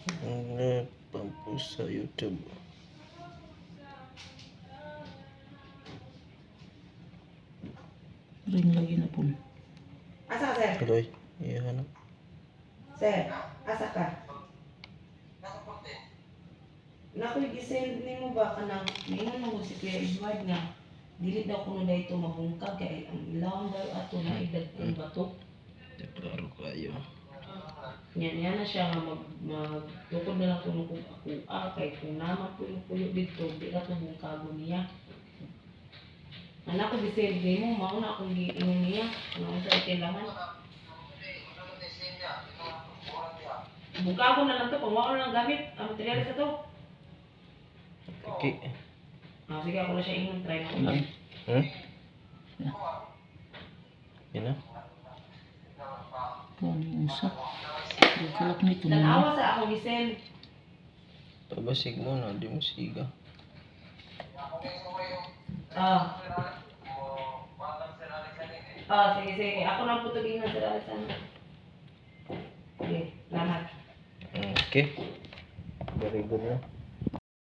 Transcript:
Ang pampost sa YouTube. Ring lagi na po. Asa ka, sir? Kaloy, iyan na. Sir, asa ka? Nakoy gisend nimo ba kanang ningon mo si Kuya Edward nga dili daw kuno dayto mabungkag kay ang ilawang daw ato na edad kung bato. Yan yan na siya nga mag magtukod na lang kuno kung ako ah kay kung naman ko yung puyo dito di ra to bungkago niya. Anak ko gisend nimo mao na akong giingon niya ano sa kailangan. Bungkago na lang to kung wala na lang gamit ang materialis na to. Piki. Ah, sige ako na siya ingon try mo. Lang. Hmm? Yan na. Po ang usa. Kalak nito na. Tanawa sa ako gisend. Pabasig mo na, di mo siga. Ah. Ah, sige, sige. Ako na po tugin na sa Alisan. Sige, lahat. Okay. Very good na.